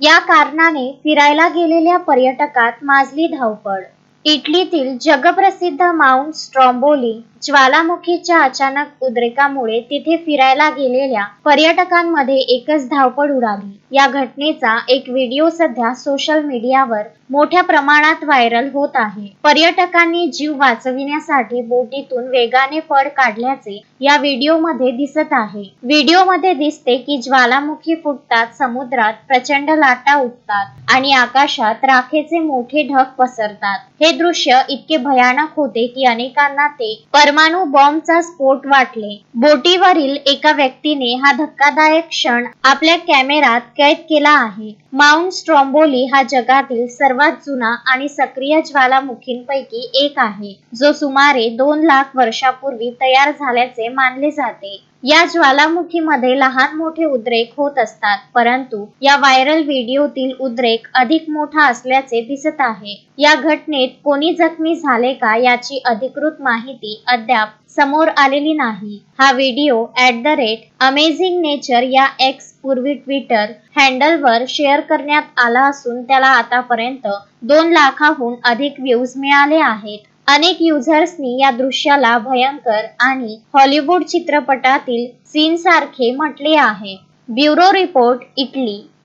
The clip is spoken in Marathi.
या कारणाने फिरायला गेलेल्या पर्यटकात माजली धावपळ. इटलीतील जगप्रसिद्ध माउंट स्ट्रॉम्बोली ज्वालामुखीच्या अचानक उद्रेकामुळे तिथे फिरायला गेलेल्या पर्यटकांमध्ये एकच धावपळ उडाली. या घटनेचा एक व्हिडिओ सध्या सोशल मीडियावर मोठ्या प्रमाणात व्हायरल होत आहे. पर्यटकांनी जीव वाचविण्यासाठी बोटीतून वेगाने फळ काढल्याचे या व्हिडिओमध्ये दिसत आहे. व्हिडिओमध्ये दिसते की ज्वालामुखी फुटतात समुद्रात प्रचंड लाटा उठतात आणि आकाशात राखेचे मोठे ढग पसरतात. हे दृश्य इतके भयानक होते की अनेकांना ते परमाणु बॉम्बचा स्फोट वाटले. बोटीवरील एका व्यक्तीने हा धक्कादायक क्षण आपल्या कॅमेरात कैद केला आहे. माउंट स्ट्रॉम्बोली हा जगातील सर्वात जुना आणि सक्रिय ज्वालामुखींपैकी एक आहे जो सुमारे दोन लाख वर्षापूर्वी तयार झाल्याचे मानले जाते. या ज्वालामुखीमध्ये लहान मोठे उद्रेक होत असतात परंतु या व्हायरल व्हिडिओतील उद्रेक अधिक मोठा असल्याचे दिसत आहे. या घटनेत कोणी जखमी झाले का याची अधिकृत माहिती अद्याप समोर आलेली नाही. हा video at the rate amazing nature या एक्स पूर्वी ट्विटर हँडलवर शेअर करण्यात आला असून त्याला आतापर्यंत दोन लाखाहून अधिक व्ह्यूज मिळाले आहेत. अनेक युझर्सनी या दृश्याला भयंकर आणि हॉलिवूड चित्रपटातील सीन सारखे म्हटले आहे. Bureau report Italy.